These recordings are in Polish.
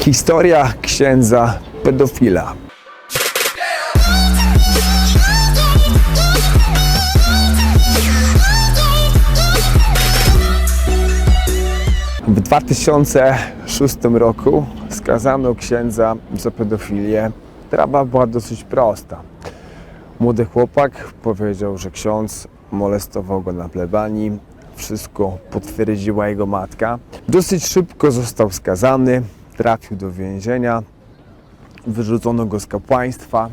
Historia księdza pedofila. W 2006 roku skazano księdza za pedofilię. Sprawa była dosyć prosta. Młody chłopak powiedział, że ksiądz molestował go na plebanii. Wszystko potwierdziła jego matka. Dosyć szybko został skazany, trafił do więzienia, wyrzucono go z kapłaństwa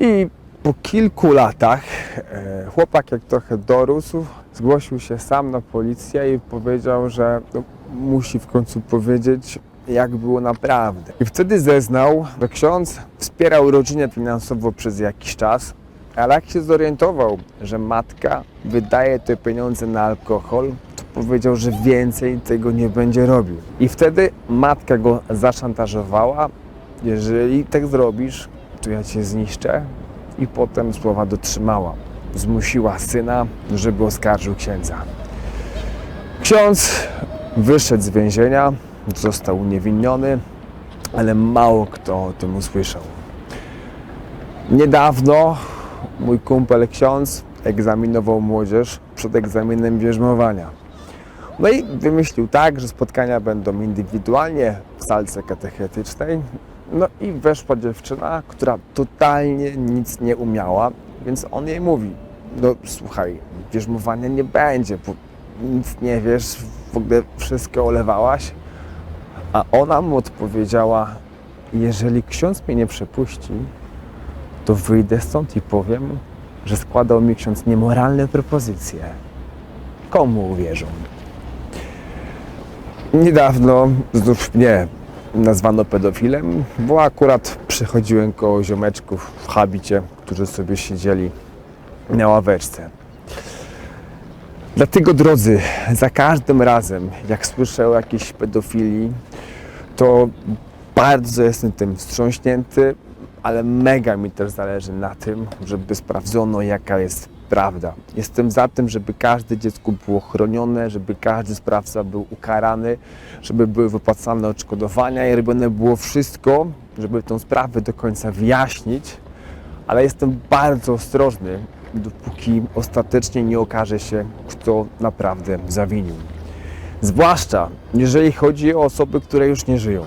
i po kilku latach e, chłopak, jak trochę dorósł, zgłosił się sam na policję i powiedział, że no, musi w końcu powiedzieć, jak było naprawdę. I wtedy zeznał, że ksiądz wspierał rodzinę finansowo przez jakiś czas, ale jak się zorientował, że matka wydaje te pieniądze na alkohol, powiedział, że więcej tego nie będzie robił. I wtedy matka go zaszantażowała, jeżeli tak zrobisz, to ja cię zniszczę. I potem słowa dotrzymała. Zmusiła syna, żeby oskarżył księdza. Ksiądz wyszedł z więzienia, został uniewinniony, ale mało kto o tym usłyszał. Niedawno mój kumpel ksiądz egzaminował młodzież przed egzaminem bierzmowania. No i wymyślił tak, że spotkania będą indywidualnie w salce katechetycznej. No i weszła dziewczyna, która totalnie nic nie umiała, więc on jej mówi, no słuchaj, bierzmowania nie będzie, bo nic nie wiesz, w ogóle wszystko olewałaś. A ona mu odpowiedziała, jeżeli ksiądz mnie nie przepuści, to wyjdę stąd i powiem, że składał mi ksiądz niemoralne propozycje. Komu uwierzą? Niedawno znów mnie nazwano pedofilem, bo akurat przychodziłem koło ziomeczków w habicie, którzy sobie siedzieli na ławeczce. Dlatego, drodzy, za każdym razem, jak słyszę o jakiejś pedofilii, to bardzo jestem tym wstrząśnięty, ale mega mi też zależy na tym, żeby sprawdzono, jaka jest prawda. Jestem za tym, żeby każde dziecko było chronione, żeby każdy sprawca był ukarany, żeby były wypłacane odszkodowania i robione było wszystko, żeby tę sprawę do końca wyjaśnić, ale jestem bardzo ostrożny, dopóki ostatecznie nie okaże się, kto naprawdę zawinił. Zwłaszcza jeżeli chodzi o osoby, które już nie żyją.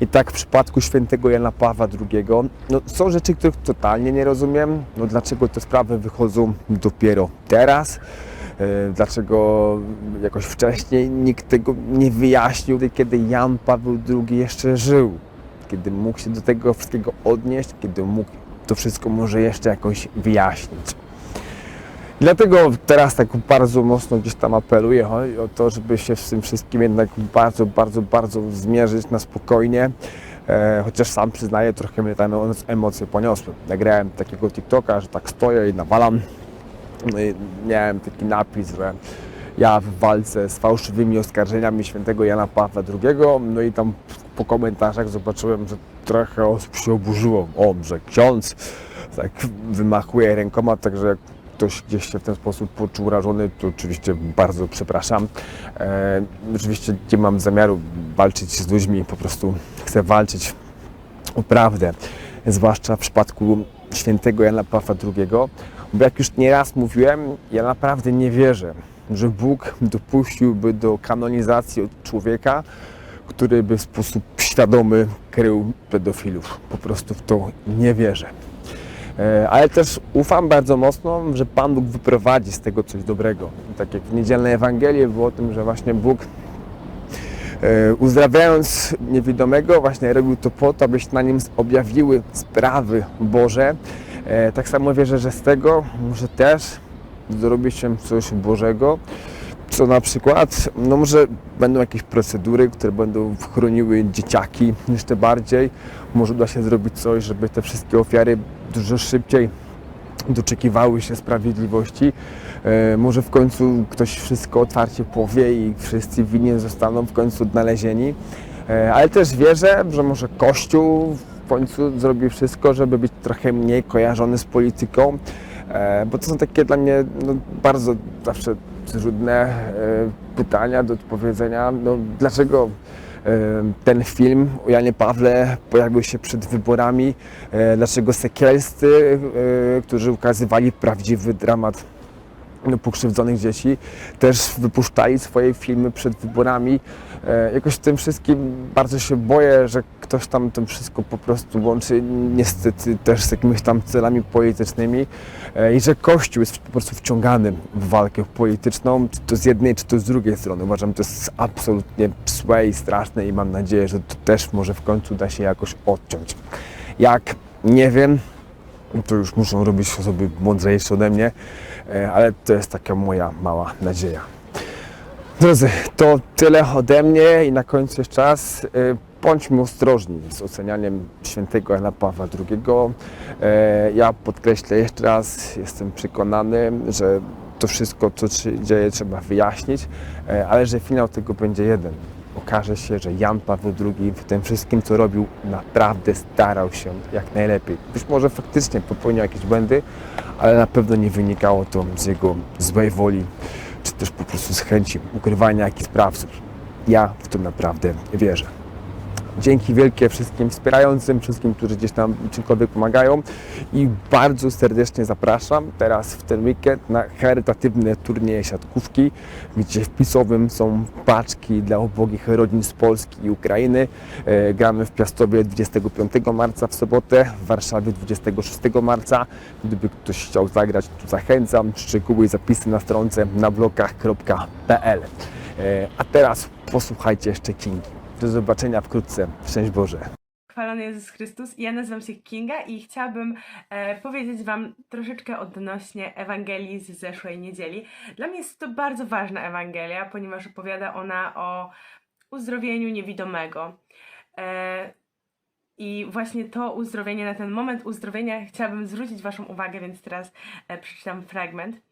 I tak w przypadku świętego Jana Pawła II, no, są rzeczy, których totalnie nie rozumiem. No, dlaczego te sprawy wychodzą dopiero teraz? E, Dlaczego jakoś wcześniej nikt tego nie wyjaśnił, kiedy Jan Paweł II jeszcze żył? Kiedy mógł się do tego wszystkiego odnieść, kiedy mógł to wszystko może jeszcze jakoś wyjaśnić. Dlatego teraz tak bardzo mocno gdzieś tam apeluję o, to, żeby się z tym wszystkim jednak bardzo, bardzo, bardzo zmierzyć na spokojnie. E, chociaż sam przyznaję, trochę mnie emo- emocje poniosły. Nagrałem takiego TikToka, że tak stoję i nawalam. No i miałem taki napis, że ja w walce z fałszywymi oskarżeniami świętego Jana Pawła II. No i tam po komentarzach zobaczyłem, że trochę osób się oburzyło. O, że ksiądz tak wymachuje rękoma, także jak ktoś gdzieś się w ten sposób poczuł urażony, to oczywiście bardzo przepraszam. E, oczywiście nie mam zamiaru walczyć z ludźmi, po prostu chcę walczyć o prawdę, zwłaszcza w przypadku świętego Jana Pawła II, bo jak już nieraz mówiłem, ja naprawdę nie wierzę, że Bóg dopuściłby do kanonizacji człowieka, który by w sposób świadomy krył pedofilów. Po prostu w to nie wierzę. E, Ale też ufam bardzo mocno, że Pan Bóg wyprowadzi z tego coś dobrego. Tak jak w niedzielnej Ewangelii było o tym, że właśnie Bóg e, uzdrawiając niewidomego, właśnie robił to po to, aby się na nim objawiły sprawy Boże. E, Tak samo wierzę, że z tego może też zrobi się coś Bożego, co na przykład, no może będą jakieś procedury, które będą chroniły dzieciaki jeszcze bardziej. Może uda się zrobić coś, żeby te wszystkie ofiary dużo szybciej doczekiwały się sprawiedliwości. E, może w końcu ktoś wszystko otwarcie powie i wszyscy winni zostaną w końcu odnalezieni. E, ale też wierzę, że może Kościół w końcu zrobi wszystko, żeby być trochę mniej kojarzony z polityką, e, bo to są takie dla mnie no, bardzo zawsze trudne e, pytania do odpowiedzenia. No, dlaczego ten film o Janie Pawle pojawił się przed wyborami, e, dlaczego sekielscy, e, którzy ukazywali prawdziwy dramat pokrzywdzonych dzieci, też wypuszczali swoje filmy przed wyborami. E, Jakoś tym wszystkim bardzo się boję, że ktoś tam to wszystko po prostu łączy niestety też z jakimiś tam celami politycznymi e, i że Kościół jest po prostu wciągany w walkę polityczną, czy to z jednej, czy to z drugiej strony. Uważam, że to jest absolutnie złe i straszne i mam nadzieję, że to też może w końcu da się jakoś odciąć. Jak? Nie wiem, to już muszą robić osoby mądrzejsze ode mnie, e, ale to jest taka moja mała nadzieja. Drodzy, to tyle ode mnie i na końcu jeszcze czas. e, Bądźmy ostrożni z ocenianiem świętego Jana Pawła II. E, Ja podkreślę jeszcze raz, jestem przekonany, że to wszystko, co się dzieje, trzeba wyjaśnić, ale że finał tego będzie jeden. Okaże się, że Jan Paweł II w tym wszystkim, co robił, naprawdę starał się jak najlepiej. Być może faktycznie popełniał jakieś błędy, ale na pewno nie wynikało to z jego złej woli, czy też po prostu z chęci ukrywania jakichś sprawców. Ja w to naprawdę wierzę. Dzięki wielkie wszystkim wspierającym, wszystkim, którzy gdzieś tam czymkolwiek pomagają i bardzo serdecznie zapraszam teraz w ten weekend na charytatywne turnieje siatkówki, gdzie wpisowym są paczki dla ubogich rodzin z Polski i Ukrainy. E, Gramy w Piastowie 25 marca w sobotę, w Warszawie 26 marca. Gdyby ktoś chciał zagrać, to zachęcam. Szczegóły i zapisy na stronce na blokach.pl. E, A teraz posłuchajcie jeszcze Kingi. Do zobaczenia wkrótce. Szczęść Boże. Chwalony Jezus Chrystus. Ja nazywam się Kinga i chciałabym e, powiedzieć Wam troszeczkę odnośnie Ewangelii z zeszłej niedzieli. Dla mnie jest to bardzo ważna Ewangelia, ponieważ opowiada ona o uzdrowieniu niewidomego. E, I właśnie to uzdrowienie, na ten moment uzdrowienia chciałabym zwrócić Waszą uwagę, więc teraz e, przeczytam fragment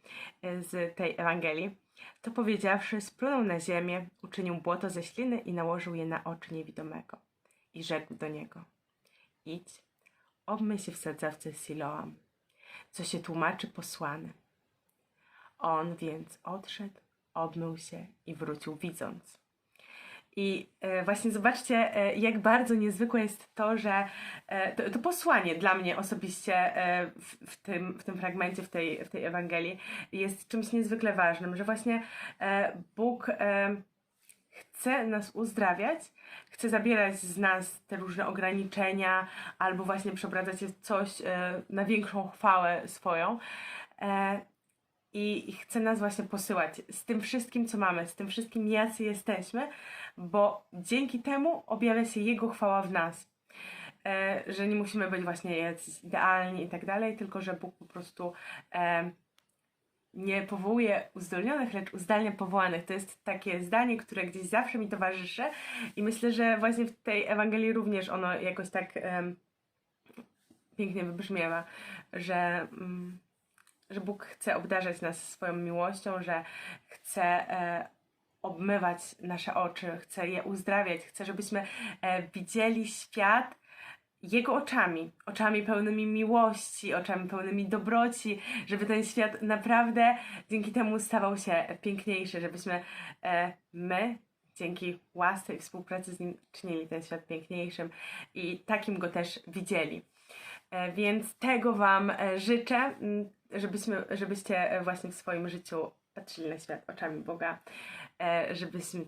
e, z tej Ewangelii. To powiedziawszy, splunął na ziemię, uczynił błoto ze śliny i nałożył je na oczy niewidomego i rzekł do niego: Idź, obmyj się w sadzawce Siloam, co się tłumaczy posłany. On więc odszedł, obmył się i wrócił widząc. I e, właśnie zobaczcie, e, jak bardzo niezwykłe jest to, że e, to, to posłanie dla mnie osobiście w, w, tym, w tym fragmencie, w tej, w tej Ewangelii jest czymś niezwykle ważnym, że właśnie Bóg chce nas uzdrawiać, chce zabierać z nas te różne ograniczenia, albo właśnie przeobracać je w coś na większą chwałę swoją. E, i, chce nas właśnie posyłać z tym wszystkim, co mamy, z tym wszystkim, jacy jesteśmy, bo dzięki temu objawia się Jego chwała w nas. E, że nie musimy być właśnie jacyś idealni i tak dalej, tylko że Bóg po prostu e, nie powołuje uzdolnionych, lecz uzdalnia powołanych. To jest takie zdanie, które gdzieś zawsze mi towarzyszy i myślę, że właśnie w tej Ewangelii również ono jakoś tak em, pięknie wybrzmiewa, że, mm, że Bóg chce obdarzać nas swoją miłością, że chce e, obmywać nasze oczy, chce je uzdrawiać, chce, żebyśmy e, widzieli świat jego oczami, oczami pełnymi miłości, oczami pełnymi dobroci, żeby ten świat naprawdę dzięki temu stawał się piękniejszy, żebyśmy e, my dzięki łasce i współpracy z nim czynili ten świat piękniejszym i takim go też widzieli. E, Więc tego Wam e, życzę, m, żebyśmy, żebyście e, właśnie w swoim życiu patrzyli na świat oczami Boga, e, żebyśmy,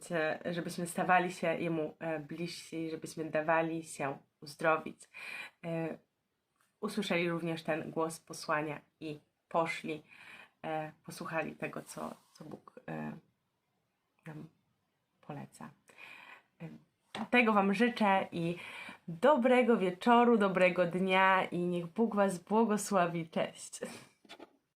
żebyśmy stawali się Jemu e, bliżsi, żebyśmy dawali się uzdrowić. Usłyszeli również ten głos posłania i poszli, posłuchali tego, co, co Bóg nam poleca. Tego Wam życzę i dobrego wieczoru, dobrego dnia i niech Bóg Was błogosławi. Cześć!